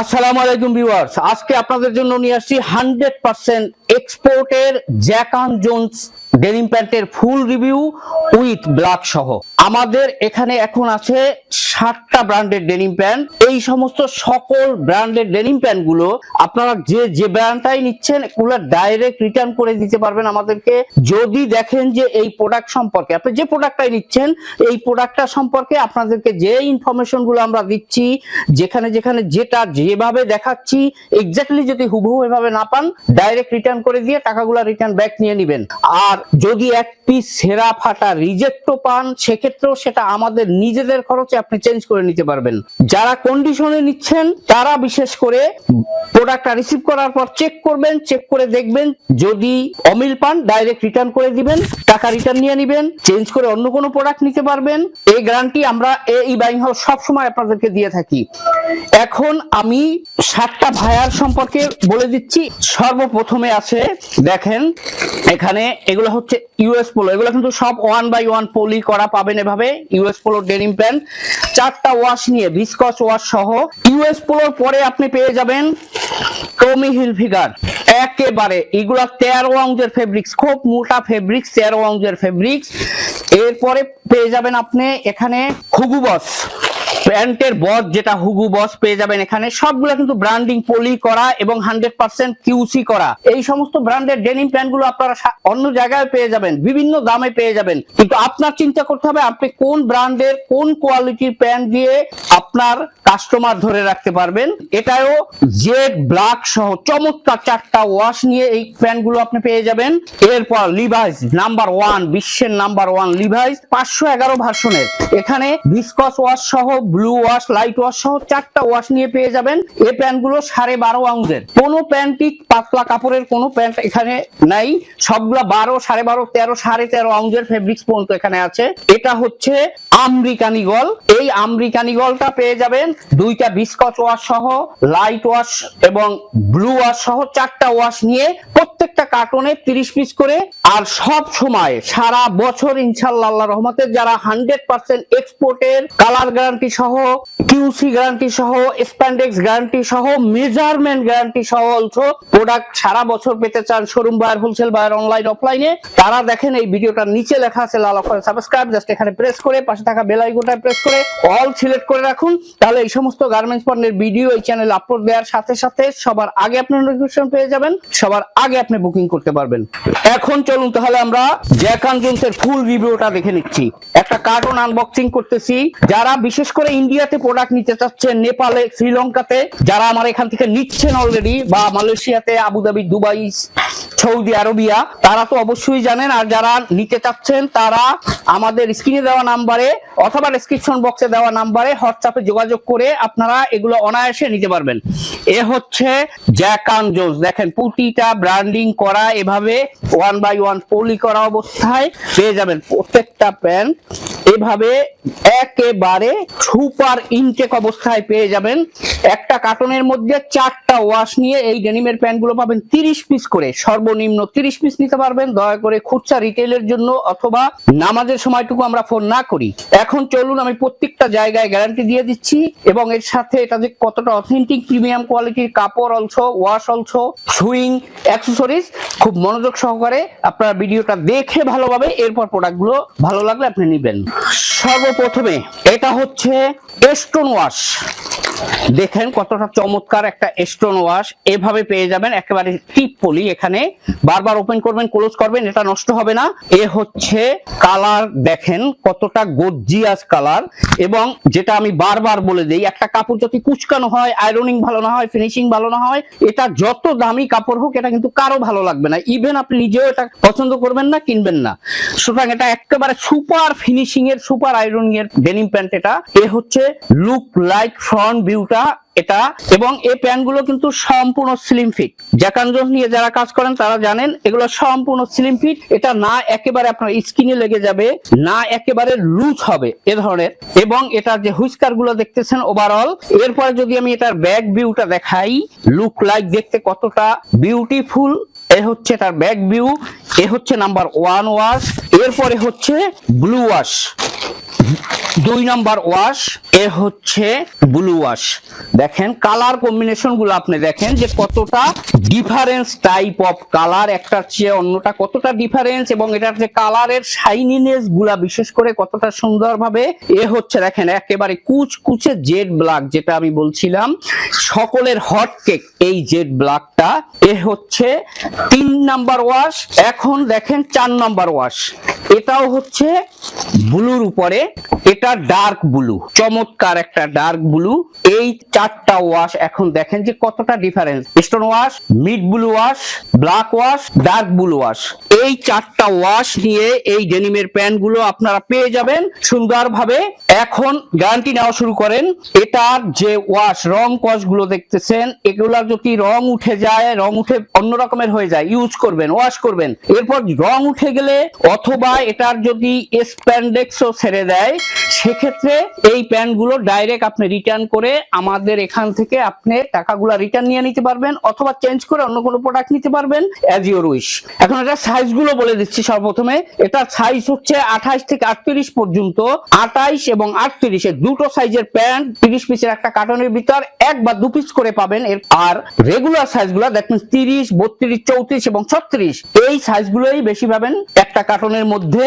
আসসালামু আলাইকুম ভিউয়ার্স। আজকে আপনাদের জন্য নিয়ে আসছি হান্ড্রেড পার্সেন্ট এক্সপোর্টের জ্যাকান জোন্স ডেনিম প্যান্টের ফুল রিভিউ উইথ ব্ল্যাক সহ। আমাদের এখানে এখন আছে ষাটটা ব্র্যান্ডের ডেনিম প্যান্ট। এই সমস্ত সকল ব্র্যান্ডের ডেনিম প্যান্টগুলো আপনারা যে যে ব্র্যান্ডটাই নিচ্ছেন, এগুলো ডাইরেক্ট রিটার্ন করে দিতে পারবেন আমাদেরকে। যদি দেখেন যে এই প্রোডাক্ট সম্পর্কে, আপনি যে প্রোডাক্টটাই নিচ্ছেন, এই প্রোডাক্টটা সম্পর্কে আপনাদেরকে যে ইনফরমেশনগুলো আমরা দিচ্ছি, যেখানে যেখানে যেটা যেভাবে দেখাচ্ছি এক্স্যাক্টলি যদি হুবহু এভাবে না পান ডাইরেক্ট রিটার্ন করে দিয়ে টাকাগুলো রিটার্ন ব্যাক নিয়ে নেবেন। আর যদি এক পিস সেরা ফাটা রিজেক্টও পান, সেক্ষেত্রেও সেটা আমাদের নিজেদের খরচে আপনি চেঞ্জ করে নিতে পারবেন। যারা কন্ডিশনে নিচ্ছেন, তারা বিশেষ করে প্রোডাক্টটা রিসিভ করার পর চেক করবেন চেক করে দেখবেন, যদি অমিল পান ডাইরেক্ট রিটার্ন করে দিবেন, টাকা রিটার্ন নিয়ে নেবেন চেঞ্জ করে অন্য কোনো প্রোডাক্ট নিতে পারবেন। এই গ্যারান্টি আমরা এই বাইং হাউস সবসময় আপনাদেরকে দিয়ে থাকি। এখন আমি সাতটা ভায়ার সম্পর্কে বলে দিচ্ছি। সর্বপ্রথমে আছে, দেখেন, এখানে এগুলো হচ্ছে ইউএস পোলো এগুলো কিন্তু সব ওয়ান বাই ওয়ান পলি করা পাবেন এভাবে। ইউএস পোলো ডেনিম প্যান্ট চারটা ওয়াশ নিয়ে ভিসকস ওয়াশ সহ ইউএস পোলোর পরে আপনি পেয়ে যাবেন টমি হিল ফিগার একেবারে, এগুলা তেরো আউন্সের ফেব্রিক্স খুব মোটা ফেব্রিক্স তেরো আউন্সের ফেব্রিক্স এরপরে পেয়ে যাবেন আপনি এখানে হুগু বস প্যান্টের বস যেটা হুগু বস পেয়ে যাবেন এখানে। সবগুলো কিন্তু ব্র্যান্ডিং পলি করা এবং হান্ড্রেড পার্সেন্ট কিউসি করা। এই সমস্ত ব্র্যান্ডের ডেনিম প্যান্টগুলো আপনারা অন্য জায়গায় পেয়ে যাবেন, বিভিন্ন দামে পেয়ে যাবেন। কিন্তু আপনার চিন্তা করতে হবে, আপনি কোন ব্র্যান্ডের কোন কোয়ালিটির প্যান্ট দিয়ে আপনার কাস্টমার ধরে রাখতে পারবেন। এটাও জেড, ব্ল্যাক সহ চমৎকার চারটা ওয়াশ নিয়ে এই প্যান্টগুলো আপনি পেয়ে যাবেন। এরপর লিভাইস নাম্বার ওয়ান বিশ্বের নাম্বার ওয়ান লিভাইস পাঁচশো এগারো ভার্সনের। এখানে ভিসকস ওয়াশ সহ ব্লু ওয়াশ লাইট ওয়াশ সহ চারটা ওয়াশ নিয়ে পেয়ে যাবেন। এই প্যান্টগুলো সাড়ে বারো আউন্সের কোনো প্যান্টই পাতলা কাপড়ের কোনো প্যান্ট এখানে নাই। সবগুলা বারো, সাড়ে বারো, তেরো, সাড়ে তেরো আউন্সের ফেব্রিক্স পর্যন্ত এখানে আছে। এটা হচ্ছে আমেরিকানি গল। এই আমেরিকানি গলটা পেয়ে যাবেন দুইটা বিস্কচ ওয়াশ সহ লাইট ওয়াশ এবং ব্লু ওয়াশ সহ চারটা ওয়াশ নিয়ে প্রত্যেকটা কার্টনে তিরিশ পিস করে। আর সব সময়, সারা বছর ইনশাল্লাহ রহমতের যারা হান্ড্রেড পার্সেন্ট এক্সপোর্টের কালার গ্যারান্টি সহ কিউসি গ্যারান্টি সহ, স্প্যান্ডেক্স গ্যারান্টি সহ, মেজারমেন্ট গ্যারান্টি সহ অলসো প্রোডাক্ট সারা বছর পেতে চান showroom buyer wholesale buyer online অফলাইনে তারা দেখেন এই ভিডিওটার নিচে লেখা আছে, লাল অক্ষরে সাবস্ক্রাইব জাস্ট এখানে প্রেস করে, পাশে থাকা বেল আইকনটা প্রেস করে অল সিলেক্ট করে রাখুন। তাহলে এই সমস্ত গার্মেন্টস পণ্যের ভিডিও এই চ্যানেলে আপলোড দেওয়ার সাথে সাথে সবার আগে আপনি নোটিফিকেশন পেয়ে যাবেন, সবার আগে আপনি বুকিং করতে পারবেন। এখন চলুন তাহলে আমরা জ্যাকান জোন্সের ফুল রিভিউটা দেখে নিচ্ছি। একটা কার্টন আনবক্সিং করতেছি। যারা বিশেষ করে ইন্ডিয়াতে প্রোডাক্ট নিতে চাচ্ছেন, নেপালে, শ্রীলঙ্কাতে, যারা আমার এখান থেকে নিচ্ছেন অলরেডি বা মালয়েশিয়াতে, আবুধাবি, দুবাই, সৌদি আরবিয়া, তারা তো অবশ্যই জানেন। আর যারা নিতে চাচ্ছেন, তারা আমাদের স্ক্রিনে দেওয়া নাম্বারে অথবা ডেসক্রিপশন বক্সে দেওয়া নাম্বারে হোয়াটসঅ্যাপে যোগাযোগ করে আপনারা এগুলো অনায়াসে নিতে পারবেন। এ হচ্ছে জ্যাকান জোন্স দেখেন, প্রতিটা ব্র্যান্ডিং করা এভাবে ওয়ান বাই ওয়ান পলি করা অবস্থায় পেয়ে যাবেন প্রত্যেকটা প্যান্ট এভাবে একেবারে সুপার ইনটেক অবস্থায় পেয়ে যাবেন। একটা কার্টনের মধ্যে চারটা ওয়াশ নিয়ে এই ডেনিমের প্যান্টগুলো পাবেন তিরিশ পিস করে। সর্বনিম্ন তিরিশ পিস নিতে পারবেন। দয়া করে খুচরা রিটেলের জন্য অথবা নামাজের সময়টুকু আমরা ফোন না করি। এখন চলুন, আমি প্রত্যেকটা জায়গায় গ্যারান্টি দিয়ে দিচ্ছি এবং এর সাথে এটা যে কতটা অথেন্টিক প্রিমিয়াম কোয়ালিটির কাপড় also wash also sewing accessories খুব মনোযোগ সহকারে আপনারা ভিডিওটা দেখে ভালোভাবে এরপর প্রোডাক্টগুলো ভালো লাগলে আপনি নেবেন। সর্বপ্রথমে এটা হচ্ছে স্টোন ওয়াশ দেখেন কতটা চমৎকার একটা স্টোন ওয়াশ এভাবে পেয়ে যাবেন, একেবারে টিপ এখানে। বারবার ওপেন করবেন ক্লোজ করবেন, এটা নষ্ট হবে না। এ হচ্ছে কালার দেখেন কতটা গর্জিয়াস কালার এবং যেটা আমি বারবার বলে দেই, একটা কাপড় যদি কুচকানো হয় আয়রনিং ভালো না হয় ফিনিশিং ভালো না হয়, এটা যত দামি কাপড় হোক, এটা কিন্তু কারও ভালো লাগবে না। ইভেন আপনি নিজেও এটা পছন্দ করবেন না, কিনবেন না। সুতরাং এটা একেবারে সুপার ফিনিশিং এর সুপার আয়রন এর ডেনিম প্যান্ট এটা। এ হচ্ছে লুক লাইক ফ্রন্ট ভিউটা এটা এবং এই প্যান্টগুলো কিন্তু সম্পূর্ণ স্লিম ফিট জ্যাকান জোন্স নিয়ে যারা কাজ করেন, তারা জানেন এগুলো সম্পূর্ণ স্লিম ফিট এটা না একেবারে আপনার স্কিনে লেগে যাবে, না একেবারে লুজ হবে এ ধরনের। এবং এটার যে হুইস্কারগুলো দেখতেছেন ওভারঅল এরপরে যদি আমি এটার ব্যাক ভিউটা দেখাই লুক লাইক দেখতে কতটা বিউটিফুল এ হচ্ছে তার ব্যাক ভিউ এ হচ্ছে নাম্বার ওয়ান ওয়াশ এরপরে হচ্ছে ব্লু ওয়াশ দুই নাম্বার ওয়াশ এ হচ্ছে ব্লু ওয়াশ দেখেন কালার কম্বিনেশনগুলো আপনি দেখেন যে কতটা ডিফারেন্স টাইপ অফ কালার একটার চেয়ে অন্যটা কতটা ডিফারেন্স এবং এটার যে কালারের শাইনিনেসগুলা বিশেষ করে কতটা সুন্দরভাবে, এ হচ্ছে দেখেন একেবারে কুচকুচে জেড ব্ল্যাক যেটা আমি বলছিলাম। সকলের হট কেক এই জেড ব্ল্যাকটা এ হচ্ছে তিন নাম্বার ওয়াশ এখন দেখেন চার নাম্বার ওয়াশ এটাও হচ্ছে ব্লুর উপরে, এটা ডার্ক ব্লু চমৎকার একটা ডার্ক ব্লু এই চারটা ওয়াশ এখন দেখেন যে কতটা difference stone wash mid blue wash black wash dark blue wash এই চারটা ওয়াশ নিয়ে এই ডেনিমের প্যান্টগুলো আপনারা পেয়ে যাবেন সুন্দরভাবে। এখন গ্যারান্টি নেওয়া শুরু করেন। এটার যে ওয়াশ রং কসগুলো দেখতেছেন, এগুলার যদি রং উঠে যায়, রং উঠে অন্য রকমের হয়ে যায় ইউজ করবেন ওয়াশ করবেন। এরপর রং উঠে গেলে অথবা এটার যদি স্প্যান্ডেক্সও ছেড়ে দেয় সেক্ষেত্রে এই প্যান্টগুলো ডাইরেক্ট আপনি রিটার্ন করে আমাদের এখান থেকে আপনি টাকাগুলো রিটার্ন নিয়ে নিতে পারবেন অথবা চেঞ্জ করে অন্য কোনো প্রোডাক্ট নিতে পারবেন অ্যাজ ইউর উইশ এখন এটা সাইজগুলো বলে দিচ্ছি সর্বপ্রথমে। এটা সাইজ হচ্ছে আঠাইশ থেকে আটত্রিশ পর্যন্ত। আঠাইশ এবং আটত্রিশ এর দুটো সাইজের প্যান্ট, তিরিশ পিসের একটা কার্টনের ভিতর এক বা দু পিস করে পাবেন। এর আর রেগুলার সাইজগুলো দ্যাট মিনস তিরিশ, বত্রিশ, চৌত্রিশ এবং ছত্রিশ, এই সাইজ গুলোই বেশি পাবেন একটা কার্টনের মধ্যে।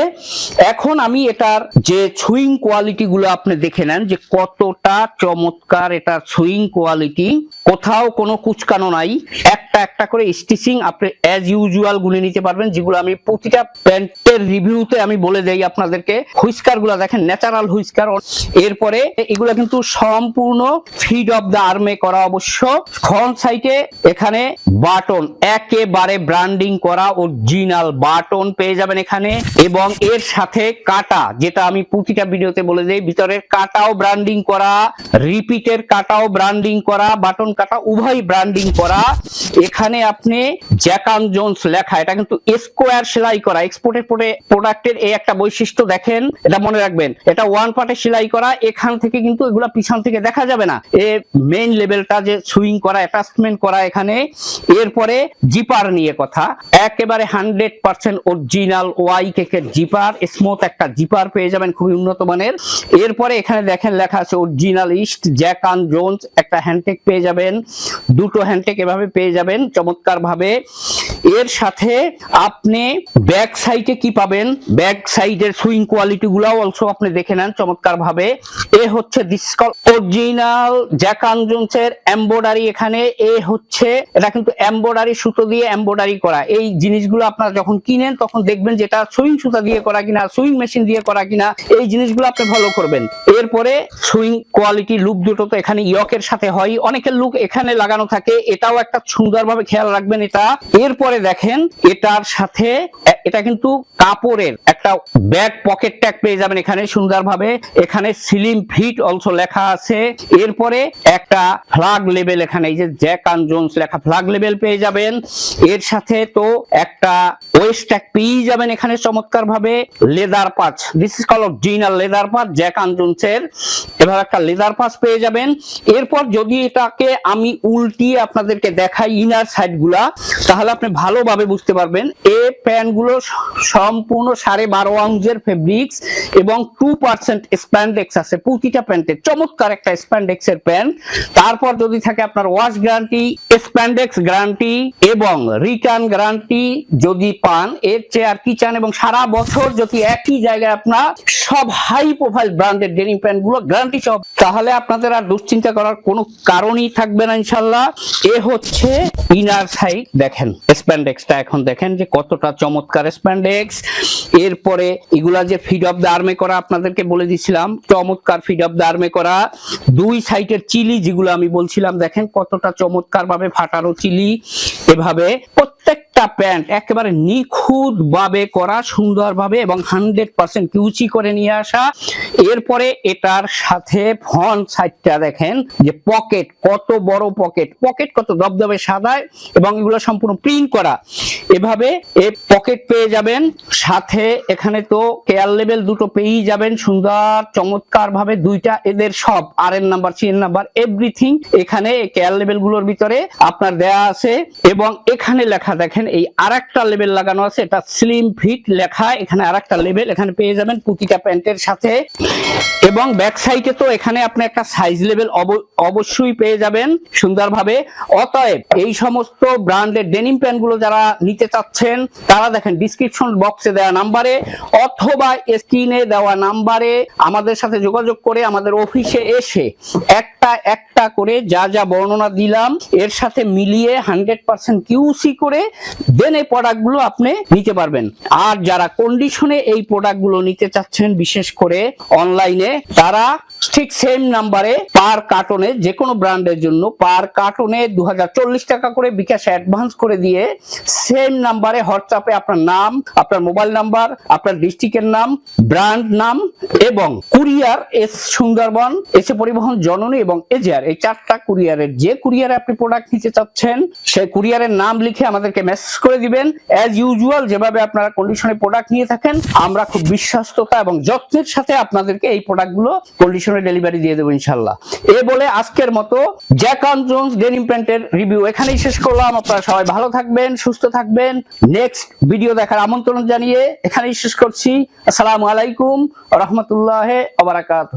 এখন আমি এটার যে ছুইং কোয়ালিটি গুলো আপনি দেখে নেন যে কতটা চমৎকার এটা সুইং কোয়ালিটি কোথাও কোনো কুচকানো নাই। একটা একটা করে স্টিচিং আপনি অ্যাজ ইউজুয়াল গুনে নিতে পারবেন, যেগুলো আমি প্রতিটা প্যান্টের রিভিউতে আমি বলে দেই আপনাদেরকে। হুইস্কারগুলো দেখেন ন্যাচারাল হুইস্কার। এরপরে এগুলো কিন্তু সম্পূর্ণ ফিড অফ দ্য আর্মে করা অবশ্য। ফ্রন্ট সাইডে এখানে বাটন, একেবারে ব্র্যান্ডিং করা অরিজিনাল বাটন পেয়ে যাবেন এখানে। এবং এর সাথে কাটা, যেটা আমি প্রতিটা ভিডিওতে বলে দেই, ভিতরের কাটাও ব্র্যান্ডিং করা রিপিটের কাটাও ব্র্যান্ডিং করা, বাটন কাটা উভয় ব্র্যান্ডিং করা। এখানে আপনি জ্যাকান জোন্স লেখা, এটা কিন্তু স্কোয়ার সেলাই করা। এক্সপোর্টের পরে প্রোডাক্টের এই একটা বৈশিষ্ট্য দেখেন, এটা মনে রাখবেন। এটা ওয়ান পার্টে সেলাই করা, এখান থেকে কিন্তু এগুলা পিছন থেকে দেখা যাবে না। এর মেইন লেভেলটা যে সুইং করা অ্যাটাচমেন্ট করা এখানে। এরপরে জিপার নিয়ে কথা। একেবারে হান্ড্রেড পার্সেন্ট অরিজিনাল ওয়াই কেকের জিপার স্মুথ একটা জিপার পেয়ে যাবেন, খুবই উন্নত মানের। এরপরে এখানে দেখেন লেখা আছে অরিজিনাল ইস্ট জ্যাকান জোন্স একটা হ্যান্ডটেক পেয়ে যাবেন। দুটো হ্যান্ডটেক এভাবে পেয়ে যাবেন চমৎকার ভাবে এর সাথে আপনি ব্যাক সাইডে কি পাবেন? ব্যাক সাইডের সুইং কোয়ালিটি গুলাও অলসো আপনি দেখে নেন চমৎকার ভাবে এ হচ্ছে ডিসকল অরিজিনাল জ্যাকান জোন্সের এমব্রয়ডারি এখানে। এ হচ্ছে, এটা কিন্তু এমব্রয়ডারি সুতো দিয়ে এমব্রয়ডারি করা। এই জিনিসগুলো আপনারা যখন কিনেন, তখন দেখবেন যেটা সুইং সুতা দিয়ে করা কিনা, সুইং মেশিন দিয়ে করা কিনা, এই জিনিসগুলো আপনি ফলো করবেন। এরপরে সুইং কোয়ালিটি লুক দুটো তো এখানে ইয়কের সাথে হয়। অনেকের লুক এখানে লাগানো থাকে, এটাও একটা সুন্দরভাবে খেয়াল রাখবেন এটা। এরপরে দেখেন, এটার সাথে এটা কিন্তু কাপড়ের একটা ব্যাক পকেট ট্যাগ পেয়ে যাবেন এখানে সুন্দরভাবে। এখানে সিলিম ফিট অলসো লেখা আছে। এরপরে একটা ফ্ল্যাগ লেভেল এখানে, এই যে জ্যাক আন জোন্স লেখা ফ্ল্যাগ লেভেল পেয়ে যাবেন। এর সাথে তো একটা ওয়েস্ট ট্যাগ পেয়ে যাবেন এখানে চমৎকার ভাবে লেদার পাঁচ this is call original leather পাঁচ জ্যাক আন জোন্সের এভাবে একটা লেদার পাস পেয়ে যাবেন। এরপর যদি এটাকে আমি উল্টিয়ে আপনাদেরকে দেখাই ইনার সাইডগুলা, তাহলে আপনি ভালোভাবে বুঝতে পারবেন। এই প্যান্টগুলো সম্পূর্ণ সাড়ে বারো আউন্সের ফেব্রিক্স এবং টু পার্সেন্ট স্প্যান্ডেক্স আছে, প্রতিটা প্যান্টের চমৎকার একটা স্প্যান্ডেক্স এর প্যান্ট তারপর যদি থাকে আপনার ওয়াশ গ্যারান্টি স্প্যান্ডেক্স গ্যারান্টি এবং রিটার্ন গ্যারান্টি যদি পান, এর চেয়ে আর কি চান? এবং সারা বছর যদি একই জায়গায় আপনার সব হাই প্রোফাইল ব্র্যান্ডের ডেনিম প্যান্টগুলো গ্যারান্টি সব তাহলে আপনাদের আর দুশ্চিন্তা করার কোনো কারণই থাকবে না ইনশাল্লাহ এ হচ্ছে ইনার সাইড দেখেন স্প্যান্ডেক্সটা এখন দেখেন যে কতটা চমৎকার স্প্যান্ডেক্স এরপরে এগুলা যে ফিড অফ দ্য আর্মে করা আপনাদেরকে বলে দিছিলাম, চমৎকার ফিড অফ দ্য আর্মে করা। দুই সাইডের চিলি যেগুলো আমি বলছিলাম, দেখেন কতটা চমৎকার ভাবে ফাটানো চিলি। এভাবে প্রত্যেকটা প্যান্ট একেবারে নিখুঁত ভাবে করা সুন্দর ভাবে এবং হান্ড্রেড পার্সেন্ট কিউচি করে নিয়ে আসা। এরপরে এটার সাথে ফ্রন্ট সাইডটা দেখেন, যে পকেট, কত বড় পকেট। পকেট কত? দবদবে সাদায় এবং এগুলো সম্পূর্ণ প্রিন্ট করা। এভাবে এ পকেট পেয়ে যাবেন। সাথে এখানে তো কেয়ার লেভেল দুটো পেয়েই যাবেন, সুন্দর চমৎকার ভাবে দুইটা এদের সব আর এর নাম্বার সি এর নাম্বার এভরিথিং এখানে কেয়ার লেভেলগুলোর ভিতরে আপনার দেয়া আছে। এবং এখানে লেখা দেখেন এই আরেকটা লেবেল লাগানো আছে, এটা স্লিম ফিট লেখা। এখানে আরেকটা লেবেল এখানে পেয়ে যাবেন প্রতিটা প্যান্টের সাথে। এবং ব্যাক সাইডে তো এখানে আপনি একটা সাইজ লেভেল অবশ্যই পেয়ে যাবেন সুন্দরভাবে। অতএব এই সমস্ত ব্র্যান্ডের ডেনিম প্যান্টগুলো যারা নিতে চাচ্ছেন, তারা দেখেন ডিসক্রিপশন বক্সে দেওয়া নাম্বারে অথবা স্ক্রিনে দেওয়া নাম্বারে আমাদের সাথে যোগাযোগ করে আমাদের অফিসে এসে একটা একটা করে যা যা বর্ণনা দিলাম, এর সাথে মিলিয়ে হান্ড্রেড পার্সেন্ট কিউসি করে দেন এই প্রোডাক্টগুলো আপনি নিতে পারবেন। আর যারা কন্ডিশনে এই প্রোডাক্টগুলো নিতে চাচ্ছেন, বিশেষ করে অনলাইনে তারা ঠিক সেম নাম্বারে পার কার্টনে যে কোনো ব্র্যান্ডের জন্য পার কার্টনে দু টাকা করে বিকাশ অ্যাডভান্স করে দিয়ে সেম নাম্বারে হোয়াটসঅ্যাপে আপনার নাম, আপনার মোবাইল নাম্বার আপনার ডিস্ট্রিক্টের নাম ব্র্যান্ড নাম এবং কুরিয়ার এস সুন্দরবন এসে পরিবহন জননী এবং এজিআর এই চারটা কুরিয়ারের যে কুরিয়ারে আপনি প্রোডাক্ট নিতে চাচ্ছেন, সেই কুরিয়ারের নাম লিখে আমাদেরকে মেসেজ করে দিবেন। অ্যাজ ইউজুয়াল যেভাবে আপনারা কন্ডিশনে প্রোডাক্ট নিয়ে থাকেন, আমরা খুব বিশ্বাস্ততা এবং যত্নের সাথে আপনাদেরকে এই প্রোডাক্টগুলো কন্ডিশনে ডেলিভারি দিয়ে দেবো ইনশাল্লাহ এ বলে আজকের মতো জ্যাকান জোন্স ডেনিম প্যান্টের রিভিউ এখানেই শেষ করলাম। আপনারা সবাই ভালো থাকবেন, সুস্থ থাকবেন। নেক্সট ভিডিও দেখার আমন্ত্রণ জানিয়ে এখানেই শেষ করছি। আসসালামু আলাইকুম, রহমতুল্লাহ আবরাকাত